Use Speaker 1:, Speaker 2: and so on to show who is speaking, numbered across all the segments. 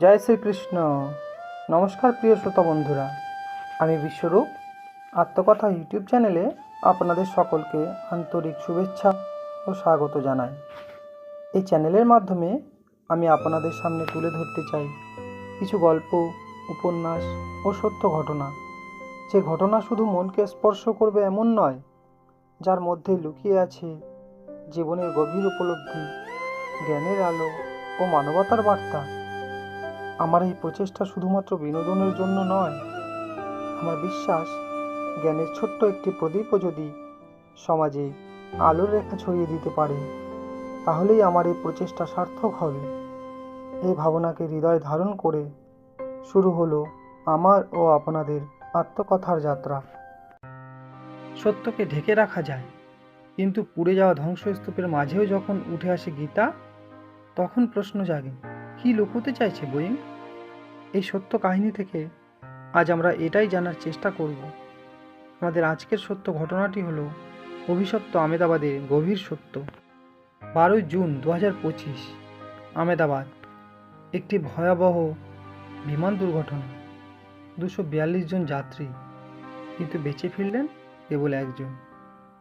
Speaker 1: জয় শ্রীকৃষ্ণ। নমস্কার প্রিয় শ্রোতা বন্ধুরা। আমি বিশ্বরূপ। আত্মকথা ইউটিউব চ্যানেলে আপনাদের সকলকে আন্তরিক শুভেচ্ছা ও স্বাগত জানাই। এই চ্যানেলের মাধ্যমে আমি আপনাদের সামনে তুলে ধরতে চাই কিছু গল্প, উপন্যাস ও সত্য ঘটনা। যে ঘটনা শুধু মনকে স্পর্শ করবে এমন নয়, যার মধ্যে লুকিয়ে আছে জীবনের গভীর উপলব্ধি, জ্ঞানের আলো ও মানবতার বার্তা। আমার এই প্রচেষ্টা শুধুমাত্র বিনোদনের জন্য নয়, আমার বিশ্বাস, জ্ঞানের ছোট্ট একটি প্রদীপও যদি সমাজে আলোর রেখা ছড়িয়ে দিতে পারে, তাহলেই আমার এই প্রচেষ্টা সার্থক হবে। এই ভাবনাকে হৃদয় ধারণ করে শুরু হলো আমার ও আপনাদের আত্মকথার যাত্রা। সত্যকে ঢেকে রাখা যায়, কিন্তু পুড়ে যাওয়া ধ্বংসস্তূপের মাঝেও যখন উঠে আসে গীতা, তখন প্রশ্ন জাগে। কি লুকোতে চাইছে বইন এই সত্য কাহিনী থেকে আজ আমরা এটাই জানার চেষ্টা করব। আমাদের আজকের সত্য ঘটনাটি হলো অভিশপ্ত আমেদাবাদের গভীর সত্য। বারোই জুন দু পঁচিশ, আমেদাবাদ, একটি ভয়াবহ বিমান দুর্ঘটনা। দুশো বিয়াল্লিশ জন যাত্রী, কিন্তু বেঁচে ফিরলেন কেবল একজন।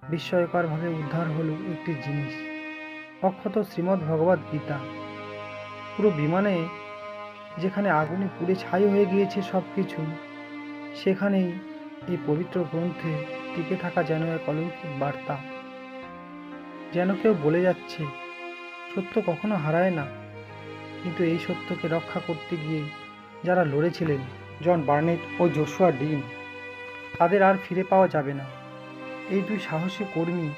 Speaker 1: বিস্ময়করভাবে উদ্ধার হলো একটি জিনিস। অক্ষত শ্রীমদ্ ভগবদ্ গীতা। পুরো বিমানে যেখানে আগুনে পুড়ে ছাই হয়ে গিয়েছে সব কিছু সেখানেই এই পবিত্র গ্রন্থে টিকে থাকা যেন এক অলৌকিক বার্তা। যেন কেউ বলে যাচ্ছে, সত্য কখনো হারায় না। কিন্তু এই সত্যকে রক্ষা করতে গিয়ে যারা লড়েছিলেন, জন বার্নেট ও জোশুয়া ডিন, তাদের আর ফিরে পাওয়া যাবে না। এই দুই সাহসী কর্মী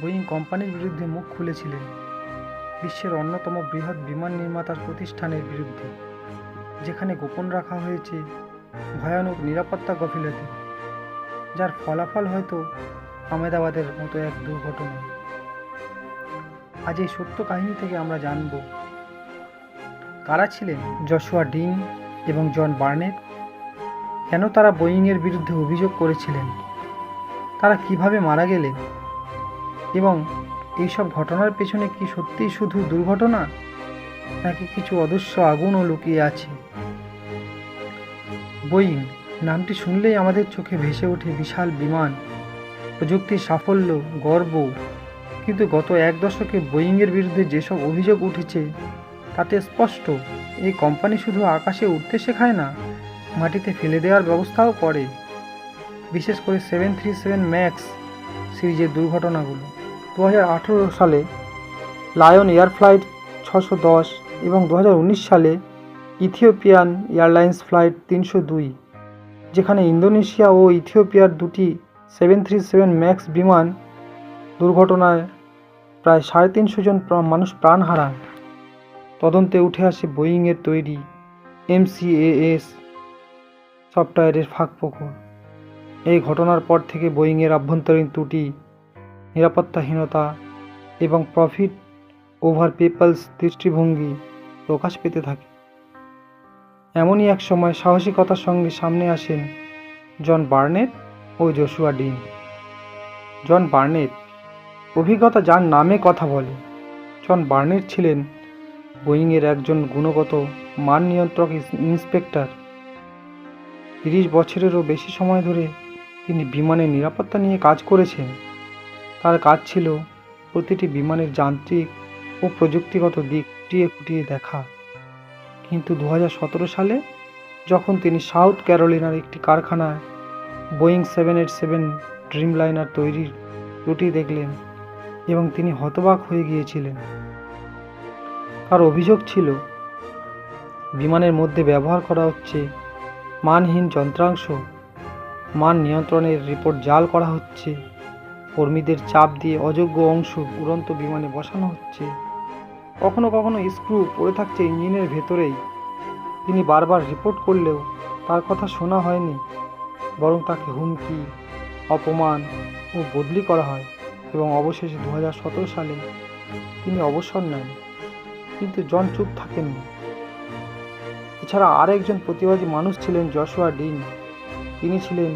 Speaker 1: বোয়িং কোম্পানির বিরুদ্ধে মুখ খুলেছিলেন। বিশ্বের অন্যতম বৃহৎ বিমান নির্মাতার প্রতিষ্ঠানের বিরুদ্ধে, যেখানে গোপন রাখা হয়েছে ভয়ানক নিরাপত্তা গফিলতি, যার ফলাফল হয়তো আমেদাবাদের মতো এক দুর্ঘটনা। আজ এই সত্য কাহিনী থেকে আমরা জানব, কারা ছিলেন জশুয়া ডিন এবং জন বার্নেট? কেন তারা বোয়িংয়ের বিরুদ্ধে অভিযোগ করেছিলেন? তারা কীভাবে মারা গেলেন? এবং এইসব ঘটনার পেছনে কি সত্যিই শুধু দুর্ঘটনা? নাকি কিছু অদৃশ্য আগুনও লুকিয়ে আছে? বোয়িং, নামটি শুনলেই আমাদের চোখে ভেসে ওঠে বিশাল বিমান। প্রযুক্তির সাফল্য, গর্ব। কিন্তু গত এক দশকে বোয়িংয়ের বিরুদ্ধে যেসব অভিযোগ উঠেছে, তাতে স্পষ্ট, এই কোম্পানি শুধু আকাশে উঠতে শেখায় না, মাটিতে ফেলে দেওয়ার ব্যবস্থাও করে। বিশেষ করে সেভেন থ্রি সেভেন ম্যাক্স সিরিজের দুর্ঘটনাগুলো। দু হাজার আঠেরো সালে লায়ন এয়ার ফ্লাইট ছশো দশ এবং দু হাজার উনিশ সালে ইথিওপিয়ান এয়ারলাইন্স ফ্লাইট তিনশো দুই, যেখানে ইন্দোনেশিয়া ও ইথিওপিয়ার দুটি সেভেন থ্রি সেভেন ম্যাক্স বিমান দুর্ঘটনায় প্রায় সাড়ে তিনশো জন মানুষ প্রাণ হারান। তদন্তে উঠে আসে বোয়িংয়ের তৈরি এমসিএএস সফটওয়্যারের ফাঁকফোকর। এই ঘটনার পর থেকে বোয়িংয়ের আভ্যন্তরীণ ত্রুটি নিরাপত্তাহীনতা এবং প্রফিট ওভার পিপলস দৃষ্টিভঙ্গি প্রকাশ পেতে থাকে। এমনই এক সময় সাহসিকতার সঙ্গে সামনে আসেন জন বার্নেট ও জোশুয়া ডিন। জন বার্নেট, অভিজ্ঞতা যার নামে কথা বলে। জন বার্নেট ছিলেন বোয়িংয়ের একজন গুণগত মান নিয়ন্ত্রক ইন্সপেক্টর। তিরিশ বছরেরও বেশি সময় ধরে তিনি বিমানের নিরাপত্তা নিয়ে কাজ করেছেন। তার কাজ ছিল প্রতিটি বিমানের যান্ত্রিক ও প্রযুক্তিগত দিক খুঁটিয়ে খুঁটিয়ে দেখা। কিন্তু দু হাজার সতেরো সালে যখন তিনি সাউথ ক্যারোলিনার একটি কারখানায় Boeing seven eight seven Dreamliner তৈরির ত্রুটি দেখলেন এবং তিনি হতবাক হয়ে গিয়েছিলেন। তার অভিযোগ ছিল, বিমানের মধ্যে ব্যবহার করা হচ্ছে মানহীন যন্ত্রাংশ, মান নিয়ন্ত্রণের রিপোর্ট জাল করা হচ্ছে। কর্মীদের চাপ দিয়ে অযোগ্য অংশ উড়ন্ত বিমানে বসানো হচ্ছে। কখনো কখনো স্ক্রু পড়ে থাকছে ইঞ্জিনের ভেতরেই। তিনি বারবার রিপোর্ট করলেও তার কথা শোনা হয়নি, বরং তাকে হুমকি, অপমান ও বদলি করা হয় এবং অবশেষে দু হাজার সতেরো সালে তিনি অবসর নেন। কিন্তু জন চুপ থাকেননি। এছাড়া আরেকজন প্রতিবাদী মানুষ ছিলেন জশুয়া ডিন। তিনি ছিলেন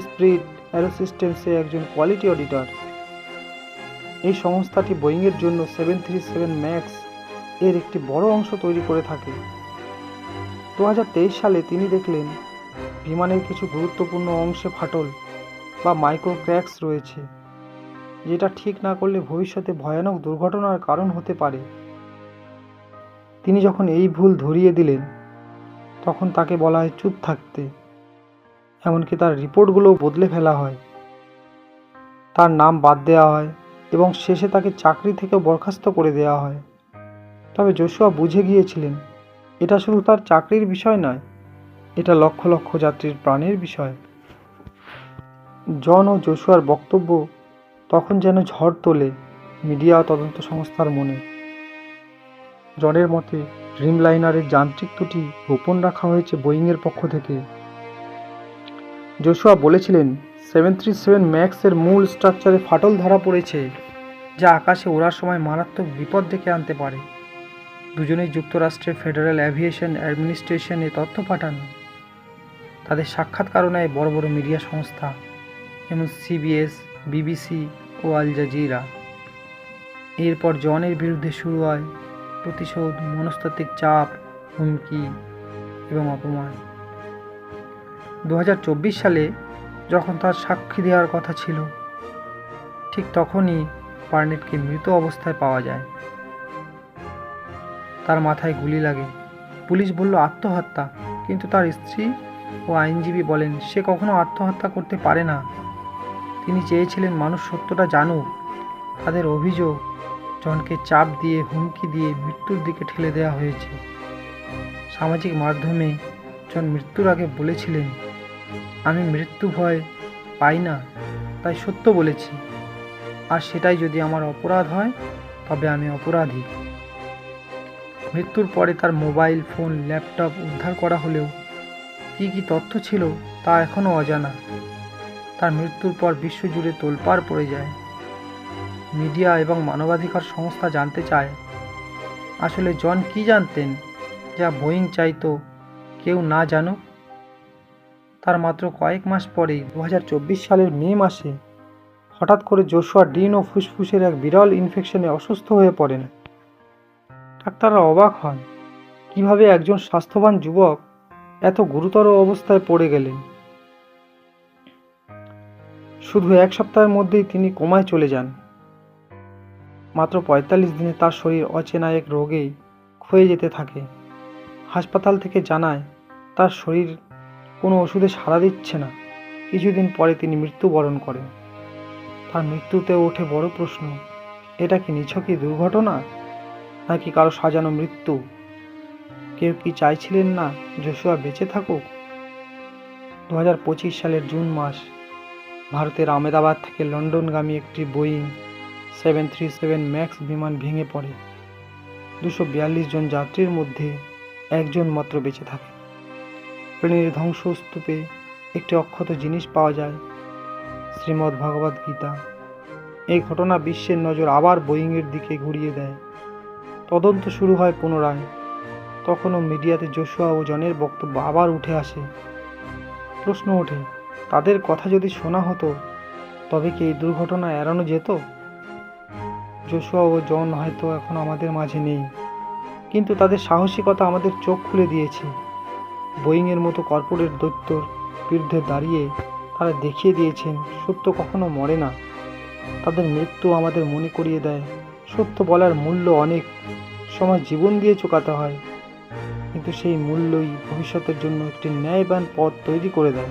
Speaker 1: স্প্রিট অ্যারোসিস্টেন্সে একজন কোয়ালিটি অডিটর। এই সংস্থাটি বোয়িংয়ের জন্য সেভেন থ্রি সেভেন ম্যাক্স এর একটি বড় অংশ তৈরি করে থাকে। দু হাজার তেইশ সালে তিনি দেখলেন, বিমানের কিছু গুরুত্বপূর্ণ অংশে ফাটল বা মাইক্রো ক্র্যাক্স রয়েছে, যেটা ঠিক না করলে ভবিষ্যতে ভয়ানক দুর্ঘটনার কারণ হতে পারে। তিনি যখন এই ভুল ধরিয়ে দিলেন, তখন তাকে বলা হয় চুপ থাকতে। এমনকি তার রিপোর্টগুলোও বদলে ফেলা হয়। তার নাম বাদ দেওয়া হয় এবং শেষে তাকে চাকরি থেকে বরখাস্ত করে দেওয়া হয়। তবে জোশুয়া বুঝে গিয়েছিলেন, এটা শুধু তার চাকরির বিষয় নয়, এটা লক্ষ লক্ষ যাত্রীর প্রাণের বিষয়। জন ও জোশুয়ার বক্তব্য তখন যেন ঝড় তোলে মিডিয়া তদন্ত সংস্থার মনে। জনের মতে ড্রিম লাইনারের যান্ত্রিক ত্রুটি গোপন রাখা হয়েছে বোয়িংয়ের পক্ষ থেকে। জোশুয়া বলেছিলেন সেভেন থ্রি সেভেন ম্যাক্সের মূল স্ট্রাকচারে ফাটল ধরা পড়েছে, যা আকাশে ওড়ার সময় মারাত্মক বিপদ ডেকে আনতে পারে। দুজনেই যুক্তরাষ্ট্রের ফেডারেল অ্যাভিয়েশন অ্যাডমিনিস্ট্রেশনে তথ্য পাঠান। তাদের সাক্ষাৎকারও নেয় বড় বড় মিডিয়া সংস্থা, যেমন সিবিএস, বিবিসি ও আল জাজিরা। এরপর জনের বিরুদ্ধে শুরু হয় প্রতিশোধ, মনস্তাত্ত্বিক চাপ, হুমকি এবং অপমান। দু হাজার চব্বিশ সালে যখন তার সাক্ষী দেওয়ার কথা ছিল, ঠিক তখনই বার্নেটকে মৃত অবস্থায় পাওয়া যায়। তার মাথায় গুলি লাগে। পুলিশ বলল, আত্মহত্যা। কিন্তু তার স্ত্রী ও আইনজীবী বলেন, সে কখনো আত্মহত্যা করতে পারে না। তিনি চেয়েছিলেন মানুষ সত্যটা জানুক। তাদের অভিযোগ জনকে চাপ দিয়ে, হুমকি দিয়ে মৃত্যুর দিকে ঠেলে দেওয়া হয়েছে। সামাজিক মাধ্যমে জন মৃত্যুর আগে বলেছিলেন আমি মৃত্যু ভয় পাই না, তাই সত্য বলেছি। আর সেটাই যদি আমার অপরাধ হয়, তবে আমি অপরাধী। মৃত্যুর পরে তার মোবাইল, ফোন, ল্যাপটপ উদ্ধার করা হলেও কী কী তথ্য ছিল, তা এখনও অজানা। তার মৃত্যুর পর বিশ্বজুড়ে তোলপাড় পড়ে যায়। মিডিয়া এবং মানবাধিকার সংস্থা জানতে চায়, আসলে জন কি জানতেন, যা বোয়িং চাইতো, কেউ না জানুক তার মাত্র কয়েক মাস পরেই দু হাজার চব্বিশ সালের মে মাসে হঠাৎ করে জোশুয়া ডিন ও ফুসফুসের এক বিরল ইনফেকশনে অসুস্থ হয়ে পড়েন। ডাক্তাররা অবাক হন, কীভাবে একজন স্বাস্থ্যবান যুবক এত গুরুতর অবস্থায় পড়ে গেলেন। শুধু এক সপ্তাহের মধ্যেই তিনি কোমায় চলে যান। মাত্র পঁয়তাল্লিশ দিনে তার শরীর অচেনা এক রোগেই ক্ষয়ে যেতে থাকে। হাসপাতাল থেকে জানায়, তার শরীর কোনো ওষুধে সাড়া দিচ্ছে না। কিছুদিন পরে তিনি মৃত্যুবরণ করেন। তার মৃত্যুতে ওঠে বড় প্রশ্ন, এটা কি নিছকই দুর্ঘটনা? নাকি কারও সাজানো মৃত্যু? কেউ কি চাইছিলেন না জোশুয়া বেঁচে থাকুক? দু হাজার পঁচিশ সালের জুন মাস, ভারতের আমেদাবাদ থেকে লন্ডনগামী একটি Boeing seven three seven Max বিমান ভেঙে পড়ে। দুশো জন যাত্রীর মধ্যে একজন মাত্র বেঁচে থাকে। প্লেনের ধ্বংসস্তূপে একটি অক্ষত জিনিস পাওয়া যায়। শ্রীমদ্ ভগবদ্ গীতা। এই ঘটনা বিশ্বের নজর আবার বোয়িংয়ের দিকে ঘুরিয়ে দেয়। তদন্ত শুরু হয় পুনরায়। তখনও মিডিয়াতে জোশুয়া ও জনের বক্তব্য আবার উঠে আসে। প্রশ্ন ওঠে, তাদের কথা যদি শোনা হতো, তবে কি এই দুর্ঘটনা এড়ানো যেত? জোশুয়া ও জন হয়তো এখন আমাদের মাঝে নেই। কিন্তু তাদের সাহসিকতা আমাদের চোখ খুলে দিয়েছে। বোয়িংয়ের মতো কর্পোরেট দৈত্যর বিরুদ্ধে দাঁড়িয়ে তারা দেখিয়ে দিয়েছেন, সত্য কখনো মরে না। তাদের মৃত্যু আমাদের মনে করিয়ে দেয়। সত্য বলার মূল্য অনেক। সময় জীবন দিয়ে চোকাতে হয়। কিন্তু সেই মূল্যই ভবিষ্যতের জন্য একটি ন্যায়বান পথ তৈরি করে দেয়।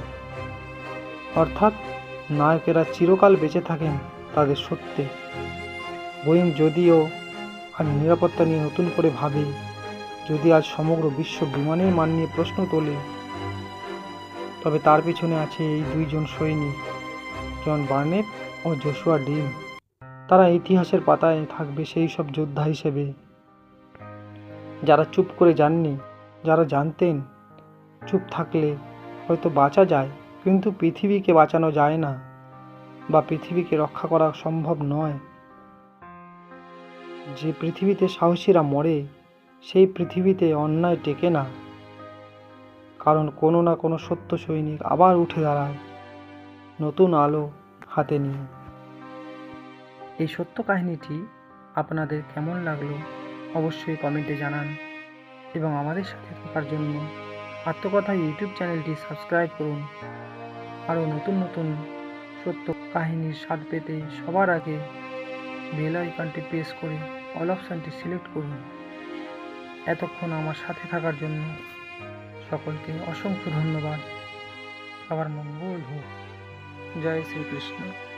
Speaker 1: অর্থাৎ নায়কেরা চিরকাল বেঁচে থাকেন তাদের সত্যে। বোয়িং যদিও আর নিরাপত্তা নিয়ে নতুন করে ভাবে যদি আজ সমগ্র বিশ্ব বিমানের মান নিয়ে প্রশ্ন তোলে, তবে তার পিছনে আছে এই দুইজন সৈনিক, জন বার্নেট ও জোশুয়া ডিম তারা ইতিহাসের পাতায় থাকবে সেই সব যোদ্ধা হিসেবে। যারা চুপ করে যাননি, যারা জানতেন, চুপ থাকলে হয়তো বাঁচা যায়, কিন্তু পৃথিবীকে বাঁচানো যায় না বা পৃথিবীকে রক্ষা করা সম্ভব নয়। যে পৃথিবীতে সাহসীরা মরে সেই পৃথিবীতে অন্যায় টেকে না। কারণ কোনো না কোনো সত্য সৈনিক আবার উঠে দাঁড়ায় নতুন আলো হাতে নিয়ে। এই সত্য কাহিনীটি আপনাদের কেমন লাগল অবশ্যই কমেন্টে জানান এবং আমাদের সাথে থাকার জন্য আত্মকথা ইউটিউব চ্যানেলটি সাবস্ক্রাইব করুন। আরও নতুন নতুন সত্য কাহিনীর স্বাদ পেতে সবার আগে বেল আইকনটি প্রেস করে অল অপশানটি সিলেক্ট করুন। এতক্ষণ আমার সাথে থাকার জন্য সকলকে অসংখ্য ধন্যবাদ। আবার মঙ্গল হোক। জয় শ্রীকৃষ্ণ।